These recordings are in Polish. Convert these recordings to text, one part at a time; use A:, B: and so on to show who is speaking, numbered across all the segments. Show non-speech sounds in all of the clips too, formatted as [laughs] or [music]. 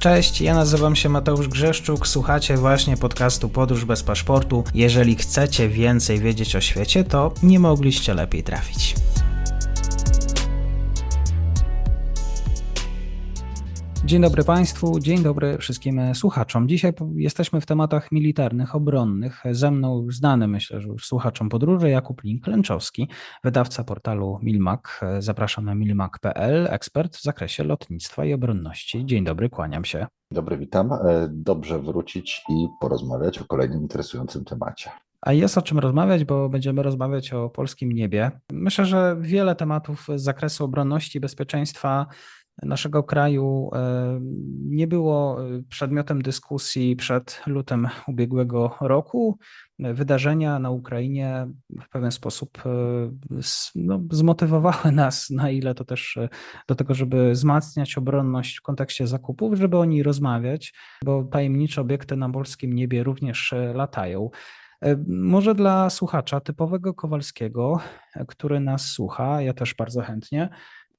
A: Cześć, ja nazywam się Mateusz Grzeszczuk, słuchacie właśnie podcastu Podróż bez paszportu. Jeżeli chcecie więcej wiedzieć o świecie, to nie mogliście lepiej trafić. Dzień dobry Państwu, dzień dobry wszystkim słuchaczom. Dzisiaj jesteśmy w tematach militarnych, obronnych. Ze mną znany, myślę, że już słuchaczom podróży, Jakub Link-Klęczowski, wydawca portalu Milmak. Zapraszam na milmak.pl, ekspert w zakresie lotnictwa i obronności. Dzień dobry, kłaniam się.
B: Dobry, witam. E, Dobrze wrócić i porozmawiać o kolejnym interesującym temacie.
A: A jest o czym rozmawiać, bo będziemy rozmawiać o polskim niebie. Myślę, że wiele tematów z zakresu obronności i bezpieczeństwa naszego kraju e, nie było e, przedmiotem dyskusji przed lutym ubiegłego roku. Wydarzenia na Ukrainie w pewien sposób e, no, zmotywowały [laughs] nas, na ile to też do tego, żeby wzmacniać obronność w kontekście zakupów, żeby o niej rozmawiać, bo tajemnicze obiekty na polskim niebie również latają. Może dla słuchacza typowego Kowalskiego, który nas słucha, ja też bardzo chętnie,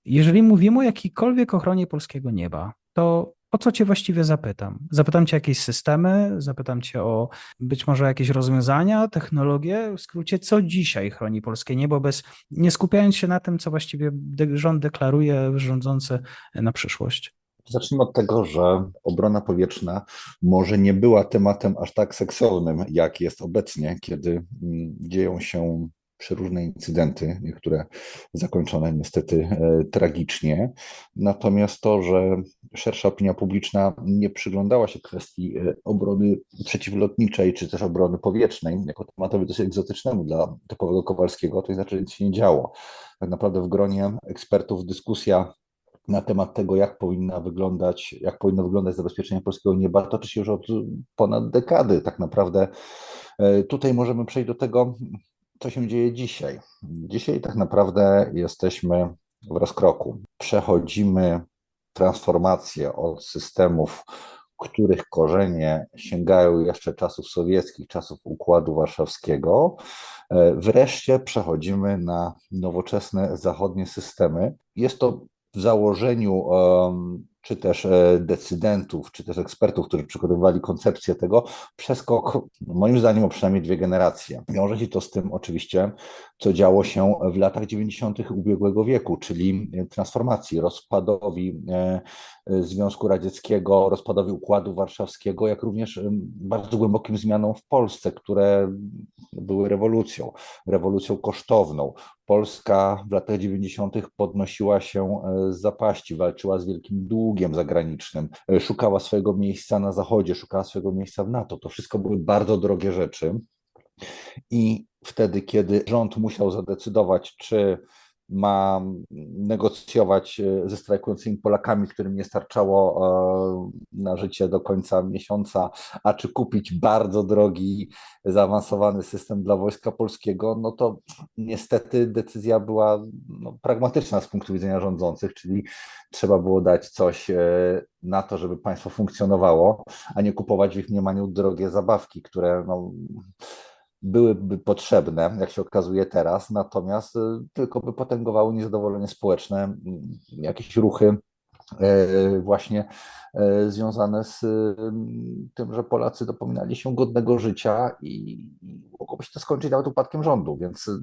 A: jeżeli mówimy o jakiejkolwiek ochronie polskiego nieba, to o co Cię właściwie zapytam? Zapytam Cię o jakieś systemy, zapytam Cię o być może jakieś rozwiązania, technologie, w skrócie, co dzisiaj chroni polskie niebo, bez nie skupiając się na tym, co właściwie rząd deklaruje rządzący na przyszłość.
B: Zacznijmy od tego, że obrona powietrzna może nie była tematem aż tak seksownym, jak jest obecnie, kiedy mm, dzieją się przeróżne incydenty, niektóre zakończone niestety e, tragicznie. Natomiast to, że szersza opinia publiczna nie przyglądała się kwestii e, obrony przeciwlotniczej czy też obrony powietrznej jako tematowi dosyć egzotycznemu dla typowego Kowalskiego, to znaczy, nic się nie działo. Tak naprawdę w gronie ekspertów dyskusja na temat tego, jak powinna wyglądać, jak powinno wyglądać zabezpieczenie polskiego nieba, toczy się już od ponad dekady. Tak naprawdę e, tutaj możemy przejść do tego, co się dzieje dzisiaj. Dzisiaj tak naprawdę jesteśmy w rozkroku. Przechodzimy transformację od systemów, których korzenie sięgają jeszcze czasów sowieckich, czasów Układu Warszawskiego. Wreszcie przechodzimy na nowoczesne zachodnie systemy. Jest to w założeniu czy też e, decydentów, czy też ekspertów, którzy przygotowywali koncepcję tego, przeskok, moim zdaniem, o przynajmniej dwie generacje. Wiąże się to z tym oczywiście, co działo się w latach 90. ubiegłego wieku, czyli transformacji, rozpadowi e, Związku Radzieckiego, rozpadowi Układu Warszawskiego, jak również bardzo głębokim zmianom w Polsce, które były rewolucją, rewolucją kosztowną. Polska w latach 90. podnosiła się e, z zapaści, walczyła z wielkim długiem zagranicznym, e, szukała swojego miejsca na Zachodzie, szukała swojego miejsca w NATO. To wszystko były bardzo drogie rzeczy. I wtedy, kiedy rząd musiał zadecydować, czy ma negocjować e, ze strajkującymi Polakami, którym nie starczało e, na życie do końca miesiąca, a czy kupić bardzo drogi, zaawansowany system dla Wojska Polskiego, no to niestety decyzja była no, pragmatyczna z punktu widzenia rządzących, czyli trzeba było dać coś e, na to, żeby państwo funkcjonowało, a nie kupować w ich mniemaniu drogie zabawki, które no, byłyby potrzebne, jak się okazuje teraz, natomiast y, tylko by potęgowały niezadowolenie społeczne, mm, jakieś ruchy e, właśnie e, związane z tym, że Polacy dopominali się godnego życia i mogłoby się to skończyć nawet upadkiem rządu, więc y,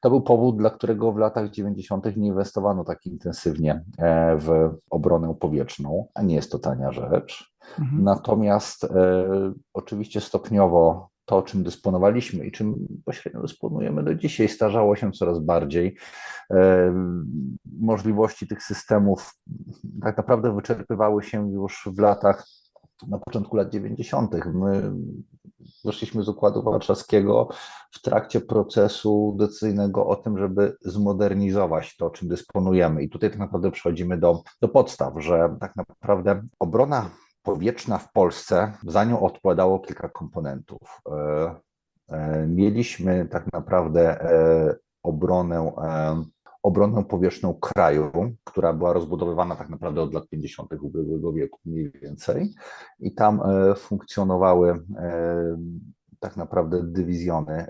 B: to był powód, dla którego w latach 90. nie inwestowano tak intensywnie e, w obronę powietrzną, a nie jest to tania rzecz. Mhm. Natomiast oczywiście stopniowo to, czym dysponowaliśmy i czym pośrednio dysponujemy do dzisiaj, starzało się coraz bardziej. E, możliwości tych systemów tak naprawdę wyczerpywały się już w latach, na początku lat 90. My wyszliśmy z Układu Warszawskiego w trakcie procesu decyzyjnego o tym, żeby zmodernizować to, czym dysponujemy. I tutaj tak naprawdę przechodzimy do, do podstaw, że tak naprawdę obrona powietrzna w Polsce, za nią odpowiadało kilka komponentów. Mieliśmy tak naprawdę obronę, obronę powietrzną kraju, która była rozbudowywana tak naprawdę od lat 50. ubiegłego wieku mniej więcej i tam funkcjonowały tak naprawdę dywizjony,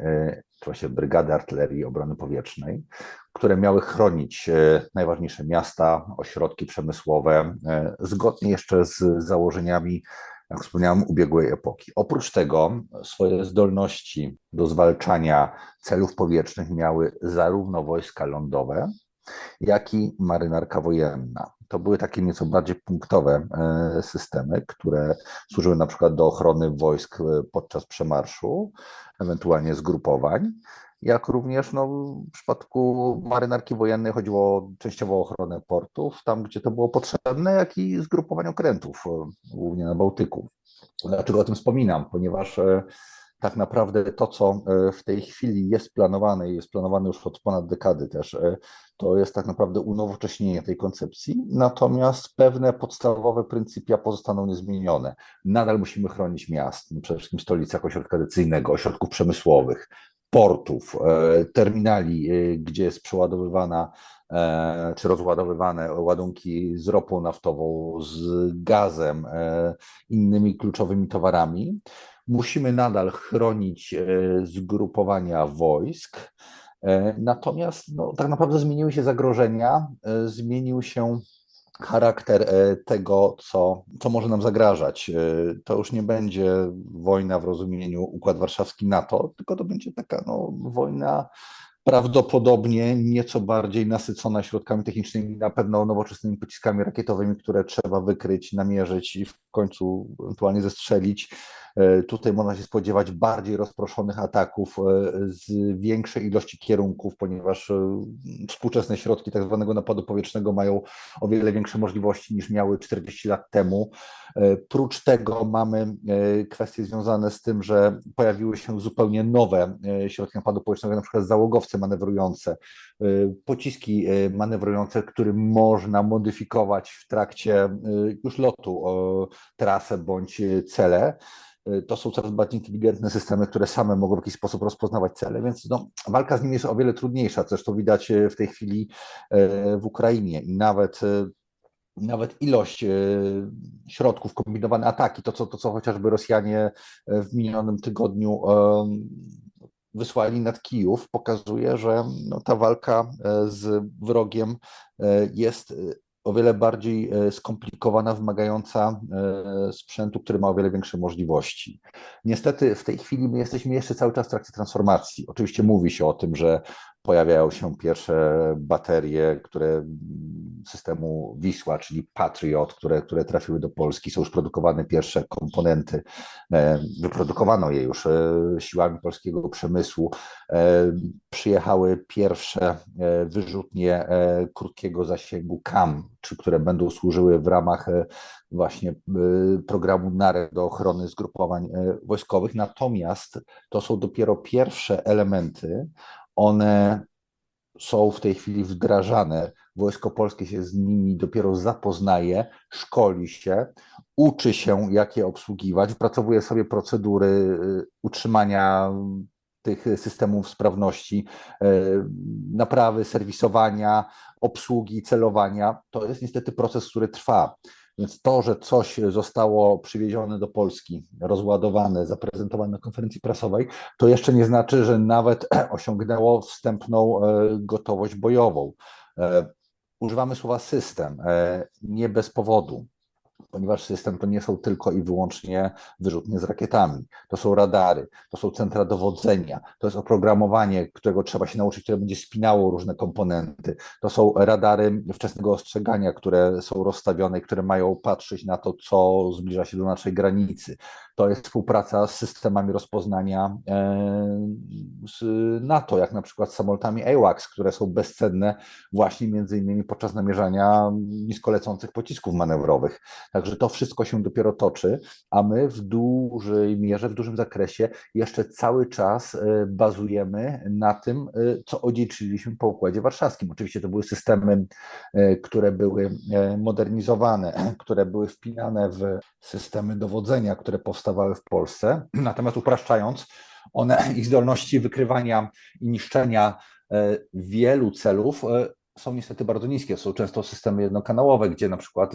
B: czy właśnie brygady artylerii obrony powietrznej, które miały chronić e, najważniejsze miasta, ośrodki przemysłowe, e, zgodnie jeszcze z założeniami, jak wspomniałem, ubiegłej epoki. Oprócz tego swoje zdolności do zwalczania celów powietrznych miały zarówno wojska lądowe, jak i marynarka wojenna. To były takie nieco bardziej punktowe e, systemy, które służyły na przykład do ochrony wojsk podczas przemarszu, ewentualnie zgrupowań jak również no, w przypadku marynarki wojennej chodziło częściowo o ochronę portów, tam gdzie to było potrzebne, jak i zgrupowań okrętów, e, głównie na Bałtyku. Dlaczego o tym wspominam? Ponieważ e, tak naprawdę to, co e, w tej chwili jest planowane i jest planowane już od ponad dekady też, to jest tak naprawdę unowocześnienie tej koncepcji, natomiast pewne podstawowe pryncypia pozostaną niezmienione. Nadal musimy chronić miast, przede wszystkim stolicy jako ośrodka decyzyjnego, ośrodków przemysłowych, portów, e, terminali, e, gdzie jest przeładowywana e, czy rozładowywane ładunki z ropą naftową, z gazem, innymi kluczowymi towarami. Musimy nadal chronić zgrupowania wojsk. Natomiast no, tak naprawdę zmieniły się zagrożenia, zmienił się charakter e, tego, co, co może nam zagrażać. E, to już nie będzie wojna w rozumieniu Układ Warszawski NATO, tylko to będzie taka no, wojna prawdopodobnie nieco bardziej nasycona środkami technicznymi, na pewno nowoczesnymi pociskami rakietowymi, które trzeba wykryć, namierzyć i w końcu ewentualnie zestrzelić tutaj można się spodziewać bardziej rozproszonych ataków e, z większej ilości kierunków, ponieważ e, współczesne środki tak zwanego napadu powietrznego mają o wiele większe możliwości niż miały 40 lat temu. Prócz tego mamy kwestie związane z tym, że pojawiły się zupełnie nowe środki napadu powietrznego, na przykład załogowce manewrujące, pociski manewrujące, którym można modyfikować w trakcie już lotu trasę bądź cele. Y, to są coraz bardziej inteligentne systemy, które same mogą w jakiś sposób rozpoznawać cele, więc no, walka z nimi jest o wiele trudniejsza, zresztą widać y, w tej chwili y, w Ukrainie. I nawet nawet ilość środków, kombinowane ataki, to co, to co chociażby Rosjanie w minionym tygodniu wysłali nad Kijów, pokazuje, że no, ta walka z wrogiem jest o wiele bardziej e, skomplikowana, wymagająca e, sprzętu, który ma o wiele większe możliwości. Niestety w tej chwili my jesteśmy jeszcze cały czas w trakcie transformacji. Oczywiście mówi się o tym, że pojawiają się pierwsze baterie, które systemu Wisła, czyli Patriot, które, które trafiły do Polski. Są już produkowane pierwsze komponenty. E, wyprodukowano je już siłami polskiego przemysłu. Przyjechały pierwsze wyrzutnie krótkiego zasięgu KAM, czy które będą służyły w ramach e, właśnie e, programu NARE do ochrony zgrupowań e, wojskowych. Natomiast to są dopiero pierwsze elementy. One są w tej chwili wdrażane. Wojsko polskie się z nimi dopiero zapoznaje, szkoli się, uczy się, jak je obsługiwać, wypracowuje sobie procedury utrzymania tych systemów sprawności, naprawy, serwisowania, obsługi, celowania, to jest niestety proces, który trwa. Więc to, że coś zostało przywiezione do Polski, rozładowane, zaprezentowane na konferencji prasowej, to jeszcze nie znaczy, że nawet [clears throat] osiągnęło wstępną e, gotowość bojową. E, używamy słowa system, e, nie bez powodu ponieważ system to nie są tylko i wyłącznie wyrzutnie z rakietami. To są radary, to są centra dowodzenia, to jest oprogramowanie, którego trzeba się nauczyć, które będzie spinało różne komponenty. To są radary wczesnego ostrzegania, które są rozstawione które mają patrzeć na to, co zbliża się do naszej granicy. To jest współpraca z systemami rozpoznania e, z NATO, jak na przykład z samolotami AWACS, które są bezcenne właśnie między innymi podczas namierzania niskolecących pocisków manewrowych. Także to wszystko się dopiero toczy, a my w dużej mierze, w dużym zakresie jeszcze cały czas bazujemy na tym, co odziedziczyliśmy po Układzie Warszawskim. Oczywiście to były systemy, które były modernizowane, [clears throat] które były wpinane w systemy dowodzenia, które powstawały w Polsce. [clears throat] Natomiast upraszczając, one, [clears throat] ich zdolności wykrywania i niszczenia e, wielu celów e, są niestety bardzo niskie. Są często systemy jednokanałowe, gdzie na przykład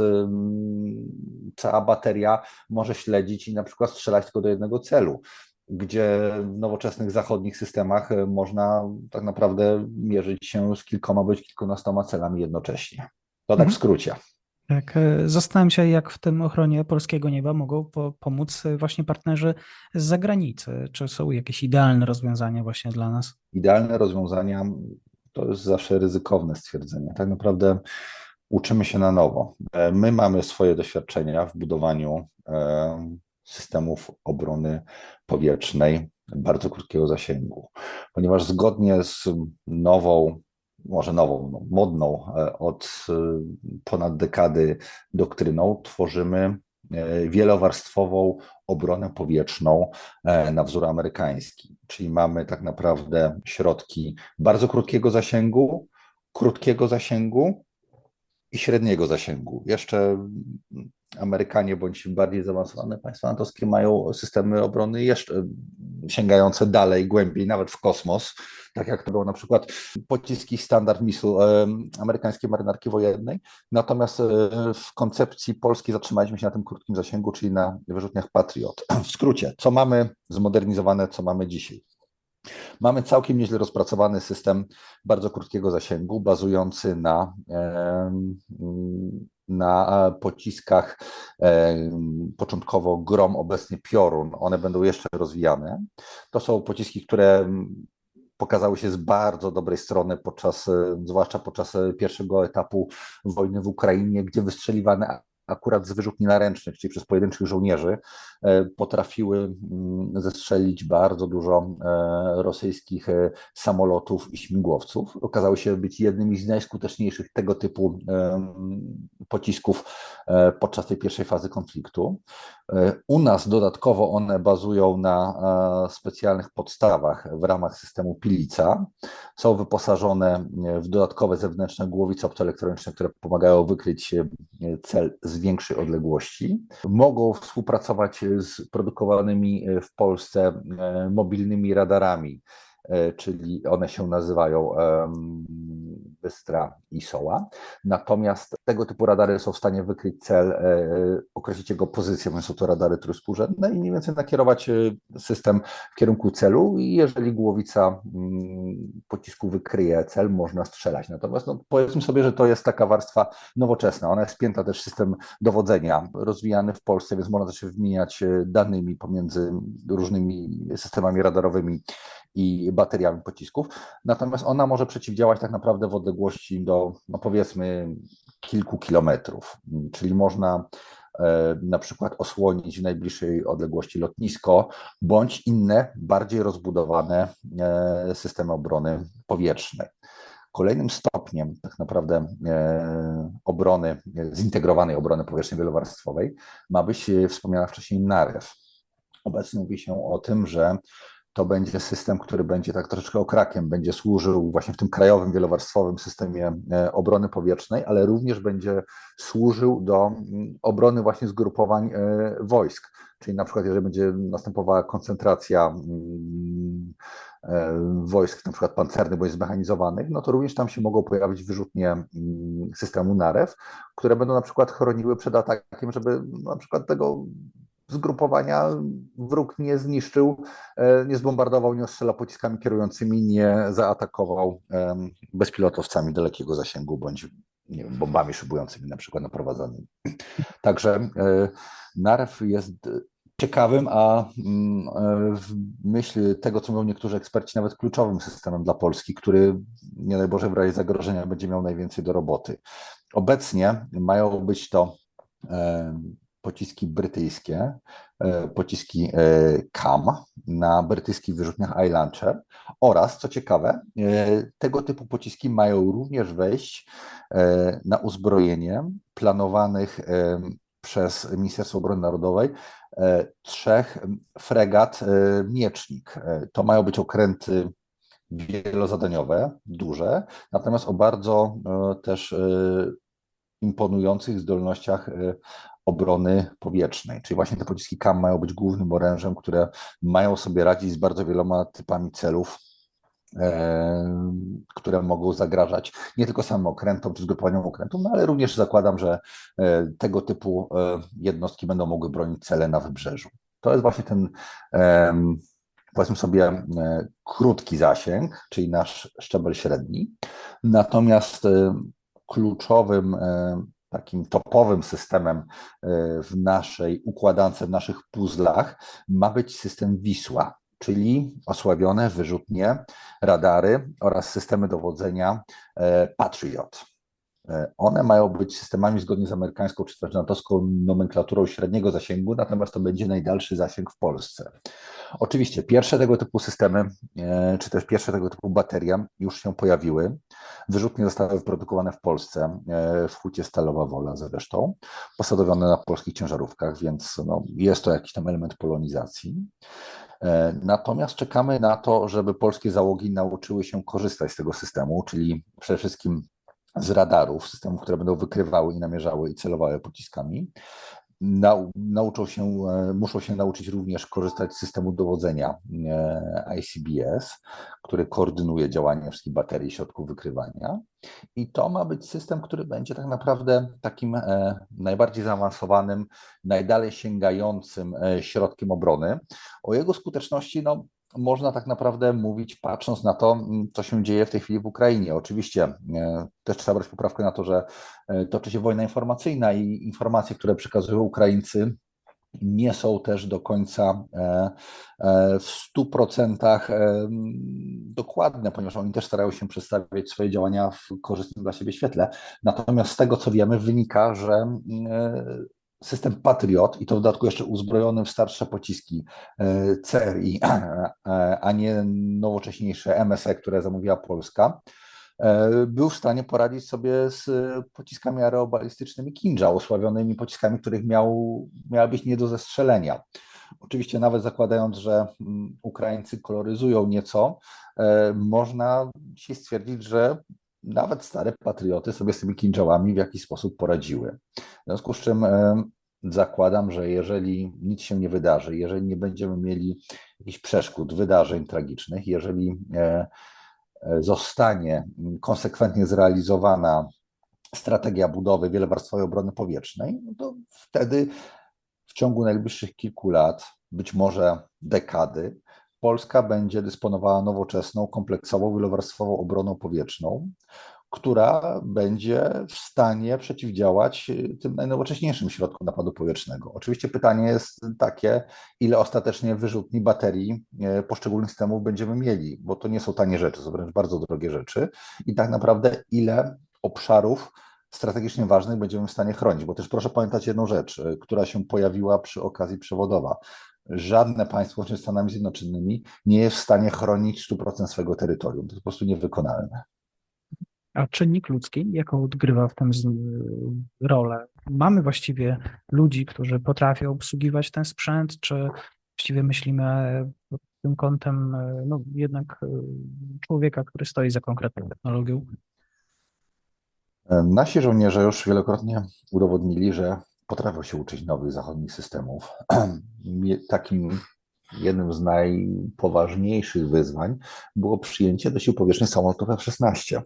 B: cała bateria może śledzić i na przykład strzelać tylko do jednego celu gdzie w nowoczesnych zachodnich systemach e, można tak naprawdę mierzyć się z kilkoma bądź kilkunastoma celami jednocześnie. To tak w mhm. skrócie.
A: Tak, e, zastanawiam się, jak w tym ochronie polskiego nieba mogą po, pomóc właśnie partnerzy z zagranicy. Czy są jakieś idealne rozwiązania właśnie dla nas?
B: Idealne rozwiązania to jest zawsze ryzykowne stwierdzenie. Tak naprawdę uczymy się na nowo. E, my mamy swoje doświadczenia w budowaniu e, systemów obrony powietrznej bardzo krótkiego zasięgu, ponieważ zgodnie z nową może nową, no, modną e, od ponad dekady doktryną, tworzymy wielowarstwową obronę powietrzną na wzór amerykański. Czyli mamy tak naprawdę środki bardzo krótkiego zasięgu, krótkiego zasięgu i średniego zasięgu. Jeszcze Amerykanie bądź bardziej zaawansowane państwa natowskie mają systemy obrony jeszcze sięgające dalej, głębiej, nawet w kosmos, tak jak to było na przykład pociski standard misu amerykańskiej marynarki wojennej. Natomiast e, w koncepcji polskiej zatrzymaliśmy się na tym krótkim zasięgu, czyli na wyrzutniach Patriot. W skrócie, co mamy zmodernizowane, co mamy dzisiaj? Mamy całkiem nieźle rozpracowany system bardzo krótkiego zasięgu, bazujący na, na pociskach początkowo Grom, obecnie Piorun. One będą jeszcze rozwijane. To są pociski, które pokazały się z bardzo dobrej strony podczas, zwłaszcza podczas pierwszego etapu wojny w Ukrainie, gdzie wystrzeliwane akurat z wyrzutni naręcznych, czyli przez pojedynczych żołnierzy, e, potrafiły mm, zestrzelić bardzo dużo e, rosyjskich e, samolotów i śmigłowców. Okazały się być jednymi z najskuteczniejszych tego typu pocisków podczas tej pierwszej fazy konfliktu. U nas dodatkowo one bazują na specjalnych podstawach w ramach systemu Pilica. Są wyposażone w dodatkowe zewnętrzne głowice optoelektroniczne, które pomagają wykryć cel z większej odległości. Mogą współpracować z produkowanymi w Polsce mobilnymi radarami E, czyli one się nazywają Bystra i Soła. Natomiast tego typu radary są w stanie wykryć cel, e, określić jego pozycję, więc są to radary trójwspółrzędne i mniej więcej nakierować e, system w kierunku celu i jeżeli głowica mm, pocisku wykryje cel, można strzelać. Natomiast no, powiedzmy sobie, że to jest taka warstwa nowoczesna. Ona jest spięta też system dowodzenia, rozwijany w Polsce, więc można też wymieniać danymi pomiędzy różnymi systemami radarowymi i bateriami pocisków. Natomiast ona może przeciwdziałać tak naprawdę w odległości do, no powiedzmy, kilku kilometrów. Czyli można e, na przykład osłonić w najbliższej odległości lotnisko, bądź inne, bardziej rozbudowane e, systemy obrony powietrznej. Kolejnym stopniem tak naprawdę e, obrony, zintegrowanej obrony powietrznej wielowarstwowej ma być wspomniana wcześniej NAREW. Obecnie mówi się o tym, że to będzie system, który będzie tak troszeczkę okrakiem, będzie służył właśnie w tym krajowym, wielowarstwowym systemie e, obrony powietrznej, ale również będzie służył do mm, obrony właśnie zgrupowań e, wojsk. Czyli na przykład, jeżeli będzie następowała koncentracja mm, e, wojsk, na przykład pancernych bądź zmechanizowanych, no to również tam się mogą pojawić wyrzutnie mm, systemu NAREW, które będą na przykład chroniły przed atakiem, żeby na przykład tego zgrupowania wróg nie zniszczył, e, nie zbombardował, nie ostrzelał pociskami kierującymi, nie zaatakował bezpilotowcami dalekiego zasięgu bądź nie wiem, bombami szybującymi na przykład naprowadzonymi. Także e, NARW jest ciekawym, a mm, e, w myśl tego, co mówią niektórzy eksperci, nawet kluczowym systemem dla Polski, który nie daj Boże w razie zagrożenia będzie miał najwięcej do roboty. Obecnie mają być to pociski brytyjskie, e, pociski CAM e, na brytyjskich wyrzutniach iLauncher oraz, co ciekawe, e, tego typu pociski mają również wejść na uzbrojenie planowanych przez Ministerstwo Obrony Narodowej trzech fregat Miecznik. To mają być okręty wielozadaniowe, duże, natomiast o bardzo też imponujących zdolnościach obrony powietrznej. Czyli właśnie te pociski KAM mają być głównym orężem, które mają sobie radzić z bardzo wieloma typami celów, e, które mogą zagrażać nie tylko samym okrętom czy zgrupowaniom okrętów, no ale również zakładam, że e, tego typu e, jednostki będą mogły bronić cele na wybrzeżu. To jest właśnie ten, powiedzmy sobie, krótki zasięg, czyli nasz szczebel średni. Natomiast kluczowym takim topowym systemem e, w naszej układance, w naszych puzzlach ma być system Wisła, czyli osłabione wyrzutnie, radary oraz systemy dowodzenia e, Patriot. E, one mają być systemami zgodnie z amerykańską czy też natowską nomenklaturą średniego zasięgu, natomiast to będzie najdalszy zasięg w Polsce. Oczywiście pierwsze tego typu systemy, e, czy też pierwsze tego typu bateria już się pojawiły. Wyrzutnie zostały wyprodukowane w Polsce, e, w hucie Stalowa Wola zresztą, posadowione na polskich ciężarówkach, więc no, jest to jakiś tam element polonizacji. Natomiast czekamy na to, żeby polskie załogi nauczyły się korzystać z tego systemu, czyli przede wszystkim z radarów, systemów, które będą wykrywały i namierzały i celowały pociskami. Nau, nauczą się, e, muszą się nauczyć również korzystać z systemu dowodzenia e, ICBS, który koordynuje działanie wszystkich baterii środków wykrywania. I to ma być system, który będzie tak naprawdę takim e, najbardziej zaawansowanym, najdalej sięgającym środkiem obrony. O jego skuteczności no, można tak naprawdę mówić, patrząc na to, mm, co się dzieje w tej chwili w Ukrainie. Oczywiście e, też trzeba brać poprawkę na to, że e, toczy się wojna informacyjna i informacje, które przekazują Ukraińcy, nie są też do końca e, w 100% dokładne, ponieważ oni też starają się przedstawiać swoje działania w korzystnym dla siebie świetle. Natomiast z tego, co wiemy, wynika, że mm, system Patriot i to w dodatku jeszcze uzbrojony w starsze pociski e, CRI, [clears throat] e, a nie nowocześniejsze MSE, które zamówiła Polska, e, był w stanie poradzić sobie z pociskami aerobalistycznymi Kinja, osławionymi pociskami, których miał, miała być nie do zestrzelenia. Oczywiście nawet zakładając, że mm, Ukraińcy koloryzują nieco, można się stwierdzić, że nawet stare patrioty sobie z tymi kinżałami w jakiś sposób poradziły. W związku z czym zakładam, że jeżeli nic się nie wydarzy, jeżeli nie będziemy mieli jakichś przeszkód, wydarzeń tragicznych, jeżeli e, e, zostanie konsekwentnie zrealizowana strategia budowy wielowarstwowej obrony powietrznej, no to wtedy w ciągu najbliższych kilku lat, być może dekady, Polska będzie dysponowała nowoczesną, kompleksową, wielowarstwową obroną powietrzną, która będzie w stanie przeciwdziałać y, tym najnowocześniejszym środkom napadu powietrznego. Oczywiście pytanie jest takie, ile ostatecznie wyrzutni baterii y, poszczególnych systemów będziemy mieli, bo to nie są tanie rzeczy, są wręcz bardzo drogie rzeczy i tak naprawdę ile obszarów strategicznie ważnych będziemy w stanie chronić, bo też proszę pamiętać jedną rzecz, y, która się pojawiła przy okazji przewodowa. Żadne państwo, z Stanami Zjednoczonymi, nie jest w stanie chronić 100% swojego terytorium. To jest po prostu niewykonalne.
A: A czynnik ludzki, jaką odgrywa w tym rolę? Mamy właściwie ludzi, którzy potrafią obsługiwać ten sprzęt, czy właściwie myślimy pod tym kątem no, jednak e, człowieka, który stoi za konkretną technologią?
B: Nasi żołnierze już wielokrotnie udowodnili, że potrafią się uczyć nowych zachodnich systemów. [clears throat] Takim jednym z najpoważniejszych wyzwań było przyjęcie do sił powietrznych samolotów F-16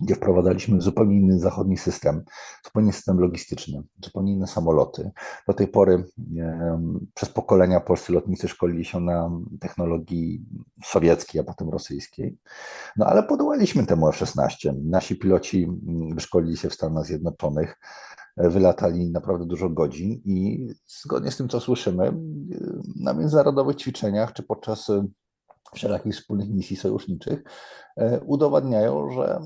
B: gdzie wprowadzaliśmy zupełnie inny zachodni system, zupełnie system logistyczny, zupełnie inne samoloty. Do tej pory przez pokolenia polscy lotnicy szkolili się na technologii sowieckiej, a potem rosyjskiej. No ale podołaliśmy temu F-16. Nasi piloci mm, wyszkolili się w Stanach Zjednoczonych, e, wylatali naprawdę dużo godzin i zgodnie z tym, co słyszymy na międzynarodowych ćwiczeniach czy podczas wszelakich wspólnych misji sojuszniczych, e, udowadniają, że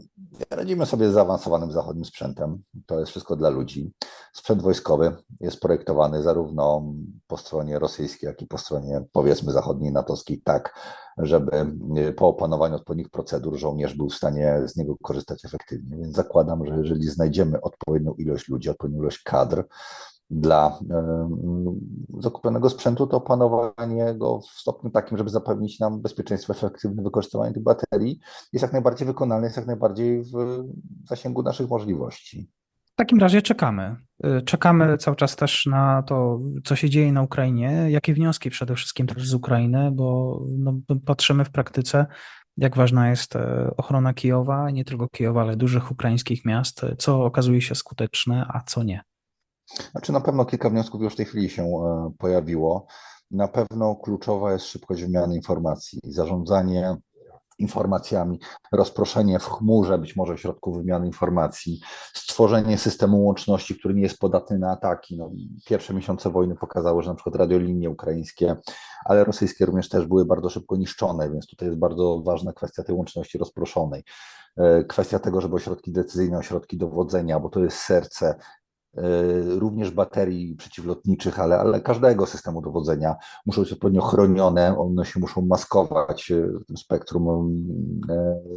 B: radzimy sobie z zaawansowanym zachodnim sprzętem. To jest wszystko dla ludzi. Sprzęt wojskowy jest projektowany zarówno po stronie rosyjskiej, jak i po stronie powiedzmy zachodniej, natowskiej, tak, żeby e, po opanowaniu odpowiednich procedur żołnierz był w stanie z niego korzystać efektywnie. Więc zakładam, że jeżeli znajdziemy odpowiednią ilość ludzi, odpowiednią ilość kadr, dla zakupionego sprzętu, to opanowanie go w stopniu takim, żeby zapewnić nam bezpieczeństwo, efektywne wykorzystywanie tych baterii jest jak najbardziej wykonalne, jest jak najbardziej w zasięgu naszych możliwości.
A: W takim razie czekamy. Y, Czekamy cały czas też na to, co się dzieje na Ukrainie, jakie wnioski przede wszystkim też z Ukrainy, bo no, patrzymy w praktyce, jak ważna jest e, ochrona Kijowa, nie tylko Kijowa, ale dużych ukraińskich miast, co okazuje się skuteczne, a co nie.
B: Znaczy na pewno kilka wniosków już w tej chwili się e, pojawiło. Na pewno kluczowa jest szybkość wymiany informacji, zarządzanie informacjami, rozproszenie w chmurze być może środków wymiany informacji, stworzenie systemu łączności, który nie jest podatny na ataki. No, pierwsze miesiące wojny pokazały, że na przykład radiolinie ukraińskie, ale rosyjskie również też były bardzo szybko niszczone, więc tutaj jest bardzo ważna kwestia tej łączności rozproszonej. E, Kwestia tego, żeby ośrodki decyzyjne, ośrodki dowodzenia, bo to jest serce również baterii przeciwlotniczych, ale, ale każdego systemu dowodzenia muszą być odpowiednio chronione, one się muszą maskować y, w tym spektrum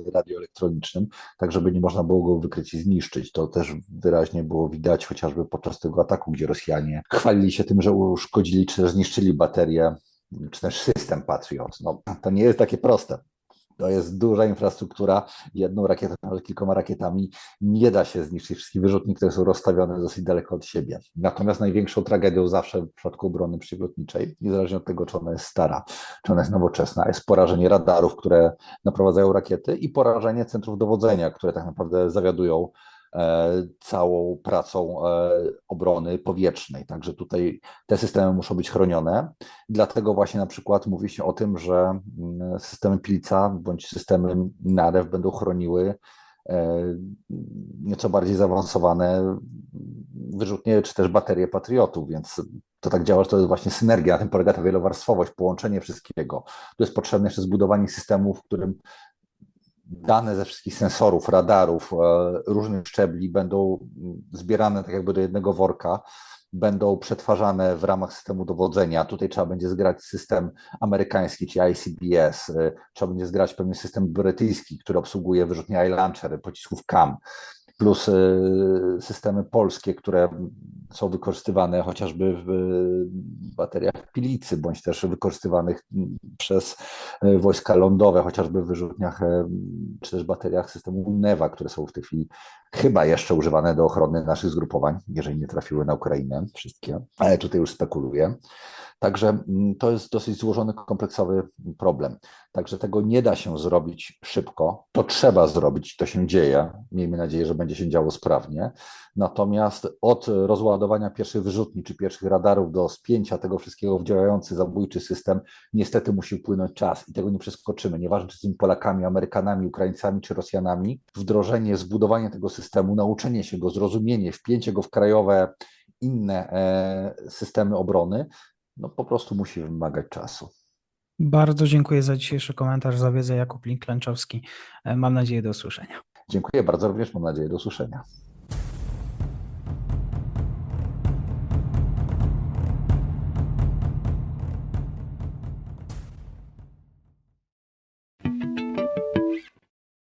B: y, radioelektronicznym, tak żeby nie można było go wykryć i zniszczyć. To też wyraźnie było widać chociażby podczas tego ataku, gdzie Rosjanie chwalili się tym, że uszkodzili czy zniszczyli baterię, czy też system Patriot. No, to nie jest takie proste. To jest duża infrastruktura, jedną rakietą, ale kilkoma rakietami nie da się zniszczyć wszystkich wyrzutni, które są rozstawione dosyć daleko od siebie. Natomiast największą tragedią zawsze w przypadku obrony przeciwlotniczej, niezależnie od tego, czy ona jest stara, czy ona jest nowoczesna, jest porażenie radarów, które naprowadzają rakiety i porażenie centrów dowodzenia, które tak naprawdę zawiadują całą pracą e, obrony powietrznej. Także tutaj te systemy muszą być chronione. Dlatego właśnie na przykład mówi się o tym, że mm, systemy Pilica bądź systemy NAREW będą chroniły e, nieco bardziej zaawansowane wyrzutnie czy też baterie patriotów, więc to tak działa, że to jest właśnie synergia, na tym polega ta wielowarstwowość, połączenie wszystkiego. Tu jest potrzebne jeszcze zbudowanie systemu, w którym dane ze wszystkich sensorów, radarów, e, różnych szczebli będą zbierane tak jakby do jednego worka, będą przetwarzane w ramach systemu dowodzenia. Tutaj trzeba będzie zgrać system amerykański, czyli ICBS, e, trzeba będzie zgrać pewien system brytyjski, który obsługuje wyrzutnie iLauncher, pocisków CAM, plus e, systemy polskie, które są wykorzystywane chociażby w bateriach Pilicy, bądź też wykorzystywanych przez e, wojska lądowe, chociażby w wyrzutniach, e, czy też bateriach systemu NEWA, które są w tej chwili chyba jeszcze używane do ochrony naszych zgrupowań, jeżeli nie trafiły na Ukrainę wszystkie, ale tutaj już spekuluję. Także mm, to jest dosyć złożony, kompleksowy problem. Także tego nie da się zrobić szybko. To trzeba zrobić, to się dzieje. Miejmy nadzieję, że będzie się działo sprawnie. Natomiast od rozładowania pierwszych wyrzutni czy pierwszych radarów do spięcia tego wszystkiego w działający zabójczy system, niestety musi upłynąć czas i tego nie przeskoczymy. Nieważne, czy z tymi Polakami, Amerykanami, Ukraińcami czy Rosjanami, wdrożenie, zbudowanie tego systemu, nauczenie się go, zrozumienie, wpięcie go w krajowe inne e, systemy obrony, no po prostu musi wymagać czasu.
A: Bardzo dziękuję za dzisiejszy komentarz, za wiedzę Jakub Link-Klęczowski. E, Mam nadzieję do usłyszenia.
B: Dziękuję bardzo również, mam nadzieję do usłyszenia.